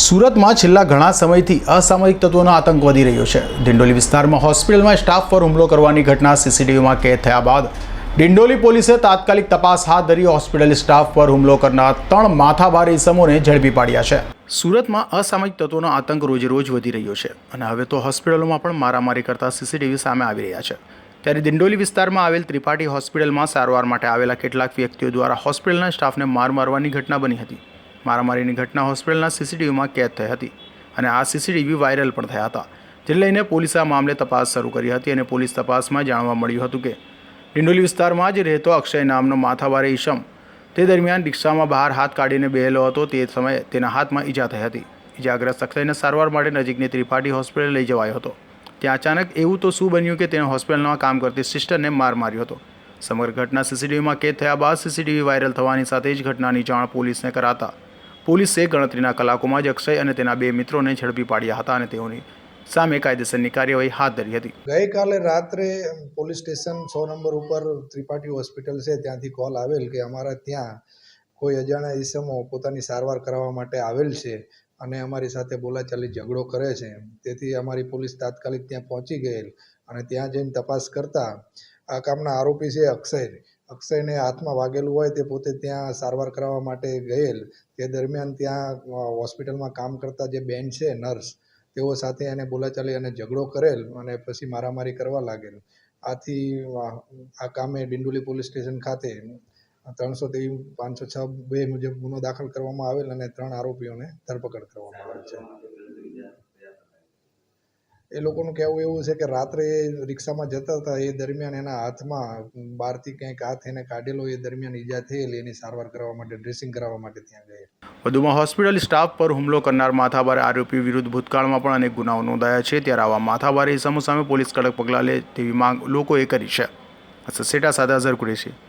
સુરતમાં છેલ્લા ઘણા સમયથી અસામયિક તત્વોનો આતંક વધી રહ્યો છે. ડિંડોલી વિસ્તારમાં હોસ્પિટલમાં સ્ટાફ પર હુમલો કરવાની ઘટના સીસીટીવીમાં કેદ થયા બાદ ડિંડોલી પોલીસે તાત્કાલિક તપાસ હાથ ધરી હોસ્પિટલ સ્ટાફ પર હુમલો કરનાર ત્રણ માથાભાર ઇસમોને ઝડપી પાડ્યા છે. સુરતમાં અસામયિક તત્વોનો આતંક રોજ રોજ વધી રહ્યો છે અને હવે તો હોસ્પિટલોમાં પણ મારામારી કરતા સીસીટીવી સામે આવી રહ્યા છે. ત્યારે દિંડોલી વિસ્તારમાં આવેલ ત્રિપાઠી હોસ્પિટલમાં સારવાર માટે આવેલા કેટલાક વ્યક્તિઓ દ્વારા હોસ્પિટલના સ્ટાફને માર મારવાની ઘટના બની હતી. મારામારીની ઘટના હોસ્પિટલના સીસીટીવીમાં કેદ થઈ હતી અને આ સીસીટીવી વાયરલ પણ થયા હતા, જેને લઈને પોલીસે આ મામલે તપાસ શરૂ કરી હતી અને પોલીસ તપાસમાં જાણવા મળ્યું હતું કે ડિંડોલી વિસ્તારમાં જ રહેતો અક્ષય નામનો માથાવારે ઈશમ તે દરમિયાન રિક્ષામાં બહાર હાથ કાઢીને બેહેલો હતો તે સમયે તેના હાથમાં ઈજા થઈ હતી. ઈજાગ્રસ્ત અક્ષયને સારવાર માટે નજીકની ત્રિપાઠી હોસ્પિટલ લઈ જવાયો હતો. ત્યાં અચાનક એવું તો શું બન્યું કે તેણે હોસ્પિટલમાં કામ કરતી સિસ્ટરને માર માર્યો હતો? સમગ્ર ઘટના સીસીટીવીમાં કેદ થયા બાદ સીસીટીવી વાયરલ થવાની સાથે જ ઘટનાની જાણ પોલીસને કરાતા પોલીસે ગણતરીના કલાકોમાં જ અક્ષય અને તેના બે મિત્રોને ઝડપી પાડ્યા હતા અને તેઓની સામે કાયદેસરની કાર્યવાહી હાથ ધરી હતી. ગઈકાલે રાત્રે પોલીસ સ્ટેશન સો નંબર ઉપર ત્રિપાઠી હોસ્પિટલ છે, ત્યાંથી કોલ આવેલ કે અમારા ત્યાં કોઈ અજાણ્યા ઈસમો પોતાની સારવાર કરાવવા માટે આવેલ છે અને અમારી સાથે બોલાચાલી ઝઘડો કરે છે. તેથી અમારી પોલીસ તાત્કાલિક ત્યાં પહોંચી ગયેલ અને ત્યાં જઈને તપાસ કરતા આ કામના આરોપી છે અક્ષય. અક્ષયને હાથમાં વાગેલું હોય તે પોતે ત્યાં સારવાર કરાવવા માટે ગયેલ. તે દરમિયાન ત્યાં હોસ્પિટલમાં કામ કરતા જે બેન છે, નર્સ, તેઓ સાથે એને બોલાચાલી અને ઝઘડો કરેલ અને પછી મારામારી કરવા લાગેલ. આથી આ કામે ડિંડોલી પોલીસ સ્ટેશન ખાતે ત્રણસો તેવી પાંચસો છ બે મુજબ ગુનો દાખલ કરવામાં આવેલ અને ત્રણ આરોપીઓને ધરપકડ કરવામાં આવેલ છે. એ લોકોનું કહેવું એવું છે કે રાત્રે એ રિક્ષામાં જતા હતા, એ દરમિયાન એના હાથમાં બહારથી કંઈક હાથ એને કાઢેલો, એ દરમિયાન ઈજા થયેલી, એની સારવાર કરવા માટે, ડ્રેસિંગ કરાવવા માટે ત્યાં ગયેલ વધુમાં હોસ્પિટલ સ્ટાફ પર હુમલો કરનાર માથાભારે આરોપી વિરુદ્ધ ભૂતકાળમાં પણ અનેક ગુનાઓ નોંધાયા છે. ત્યારે આવા માથાભારે ઇસમો સામે પોલીસ કડક પગલાં લે તેવી માંગ લોકોએ કરી છે. સેટા સાદા અઝર કુરેશી.